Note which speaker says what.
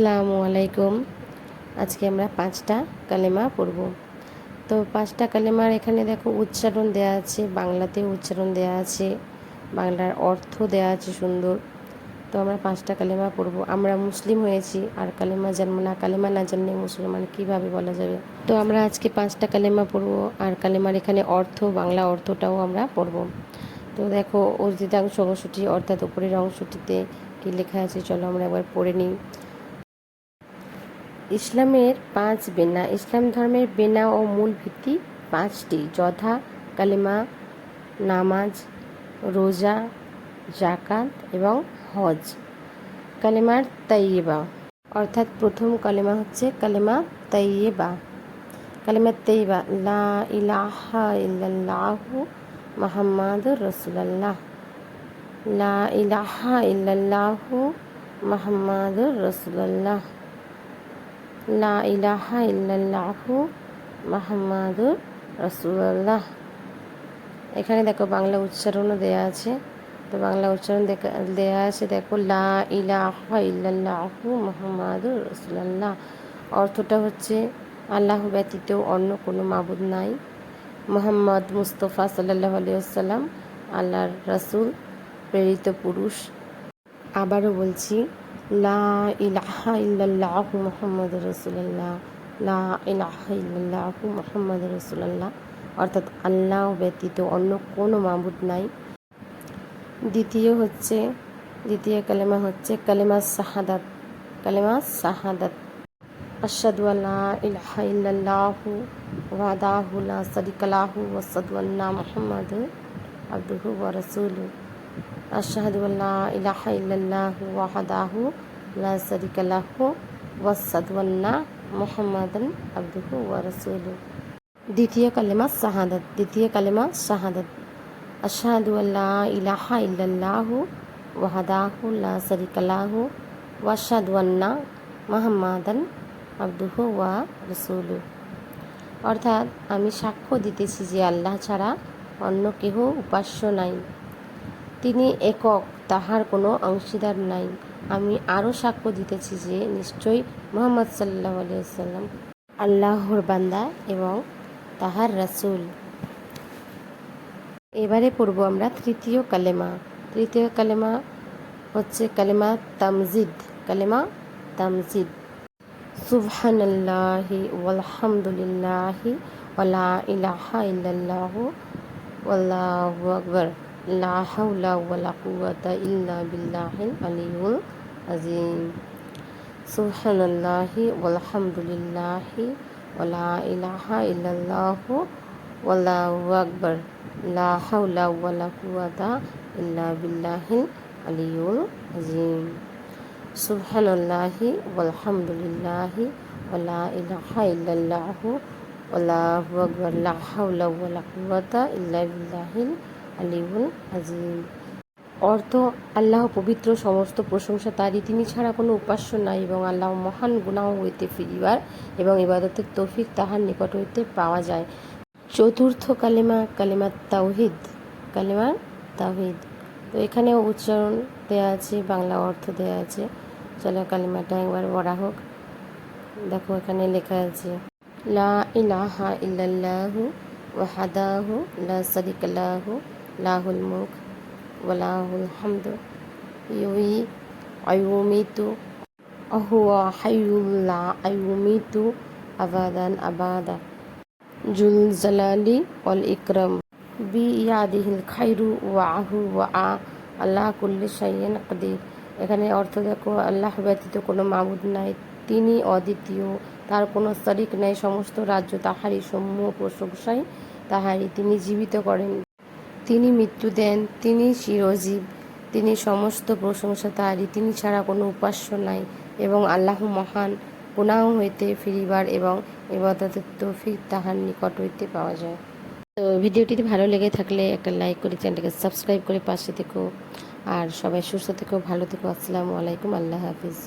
Speaker 1: আসসালামু আলাইকুম। আজকে আমরা পাঁচটা কালেমা পড়ব। তো পাঁচটা কালেমার এখানে দেখো উচ্চারণ দেয়া আছে বাংলাতে উচ্চারণ দেয়া আছে, বাংলার অর্থ দেয়া আছে সুন্দর। তো আমরা পাঁচটা কালেমা পড়ব। আমরা মুসলিম হয়েছি, আর কালেমা জানব না, কালেমা না জানলে মুসলমান কীভাবে বলা যাবে? তো আমরা আজকে পাঁচটা কালেমা পড়ব, আর কালেমার এখানে অর্থ, বাংলা অর্থটাও আমরা পড়ব। তো দেখো অর্জিতাংশ অংশটি অর্থাৎ উপরের অংশটিতে কী লেখা আছে, চলো আমরা একবার পড়ে নিই। ইসলামের পাঁচ বেনা, ইসলাম ধর্মের বেনা ও মূল ভিত্তি পাঁচটি। যথা, কালিমা, নামাজ, রোজা জাকাত এবং হজ। কালেমার তাইয়েবা অর্থাৎ প্রথম কালেমা হচ্ছে কালেমা তাইয়েবা কালেমা তাইবা লা ইলাহা ইল্লাল্লাহু মাহাম্মাদুর রসুলাল্লাহ। লা ইলাহা ইল্লাল্লাহু মাহাম্মাদুর রসুলাল্লাহ। লা ইলাহা ইল্লাল্লাহু মাহাম্মাদুর রসুল্লাহ এখানে দেখো বাংলা উচ্চারণও দেয়া আছে। তো বাংলা উচ্চারণ দেয়া আছে, দেখো লা ইলাহা ইল্লাল্লাহু মাহমাদুর রসুল্লাহ অর্থটা হচ্ছে আল্লাহ ব্যতীত অন্য কোনো মাবুদ নাই। মোহাম্মদ মুস্তফা সাল্লাহ আলিয়াল্লাম আল্লাহর রাসুল, প্রেরিত পুরুষ। আবারও বলছি লা ইলাহা ইল্লাল্লাহু মুহাম্মদ রসুল্লাহ লা ইলাহা ইল্লাল্লাহু মুহাম্মদ রসুল্লাহ অর্থাৎ আল্লাহ ব্যতীত অন্য কোনো মাবুদ নাই। দ্বিতীয় হচ্ছে, দ্বিতীয় কালেমা হচ্ছে কালেমা শাহাদাত। কালেমা শাহাদাত। আশহাদু আল্লা ইলাহা ইল্লাল্লাহু ওয়াহদাহু লা শারীকা লাহু ওয়া আশহাদু আন্না মুহাম্মাদুর আবদুহু ওয়া রাসূলুহু। আশহাদু আল্লা ইলাহা ইল্লাল্লাহু ওয়াহদাহু লা শারীকা লাহু ওয়া আশহাদু আন্না মুহাম্মাদান আবদুহু ওয়া রাসূলুহু। দ্বিতীয় কালেমা শাহাদাত, দ্বিতীয় কালেমা শাহাদাত। আশহাদু আল্লা ইলাহা ইল্লাল্লাহু ওয়াহদাহু লা শারীকা লাহু ওয়া আশহাদু আন্না মুহাম্মাদান আবদুহু ওয়া রাসূলুহু। অর্থাৎ আমি সাক্ষ্য দিতেছি যে আল্লাহ ছাড়া অন্য কেহ উপাস্য নাই। তিনি একক, তাহার কোনো অংশীদার নাই। আমি আরও সাক্ষ্য দিতেছি যে নিশ্চয়ই মোহাম্মদ সাল্লাহ আলিয়াল্লাম আল্লাহর বান্দা এবং তাহার রাসুল। এবারে পড়ব আমরা তৃতীয় কালেমা। তৃতীয় কালেমা হচ্ছে কালেমা তামজিদ। কালেমা তামজিদ। সুবহানাল্লাহি ওয়ালহামদুলিল্লাহি ওয়ালা ইলাহা ইল্লাল্লাহু ওয়াল্লাহু আকবার। লা হাওলা ওয়ালা কুওয়াতা ইল্লা বিল্লাহিল আলিয়ুল আযীম সুবহানাল্লাহি ওয়ালহামদুলিল্লাহি ওয়ালা ইলাহা ইল্লাল্লাহু ওয়াল্লাহু আকবার লা হাওলা ওয়ালা কুওয়াতা ইল্লা বিল্লাহিল আলিয়ুল আযীম সুবহানাল্লাহি ওয়ালহামদুলিল্লাহি ওয়ালা ইলাহা ইল্লাল্লাহু ওয়াল্লাহু আকবার লা হাওলা ওয়ালা কুওয়াতা ইল্লা বিল্লাহিল আলিউল আজিম। অর্থ, আল্লাহ পবিত্র সমস্ত প্রশংসা তারই। তিনি ছাড়া কোনো উপাস্য নাই এবং আল্লাহ মহান গুণাহ হইতে ফিরিবার এবং ইবাদতের তৌফিক তাহার নিকট হইতে পাওয়া যায়। চতুর্থ কালেমা কালেমা তাওহিদ। কালেমা তাওহিদ। তো এখানেও উচ্চারণ দেওয়া আছে, বাংলা অর্থ দেওয়া আছে। চলো কালিমাটা একবার পড়া হোক। দেখো এখানে লেখা আছে, লা ইলাহা ইল্লাল্লাহু ওয়াহাদাহু লা শারিকা লাহু লাহুল মুখ ওয়ালাহুল হামদু ইউই আয়ুমিতু অহুয়া হাইউল্লা আয়ুমিতু আবাদান আবাদা। জুল জালালি অল ইকরম বি ইয়াদিহিল খাইরু ওয়া আহু ওয়া আ আল্লাহ কুল্লি শাইয়েন কদির। এখানে অর্থ দেখো, আল্লাহ ব্যতীত কোনো মাবুদ নাই, তিনি অদ্বিতীয়, তার কোনো শরিক নাই, সমস্ত রাজ্য তাহারই সমূহ প্রশংসায় তাহারই, তিনি জীবিত করেন। তিনি মৃত্যু দেন, তিনি চিরজীব, তিনি সমস্ত প্রশংসা তাহারই তিনি ছাড়া কোনো উপাস্য নাই এবং আল্লাহ মহান, গুনাহ হইতে ফিরিবার এবং এবাদতের তৌফিক তাহার নিকট হইতে পাওয়া যায়। তো ভিডিওটি ভালো লেগে থাকলে একটা লাইক করে চ্যানেলটাকে সাবস্ক্রাইব করে পাশে থেকো। আর সবাই সুস্থ থেকো, ভালো থেকো, আসসালামু আলাইকুম, আল্লাহ হাফিজ।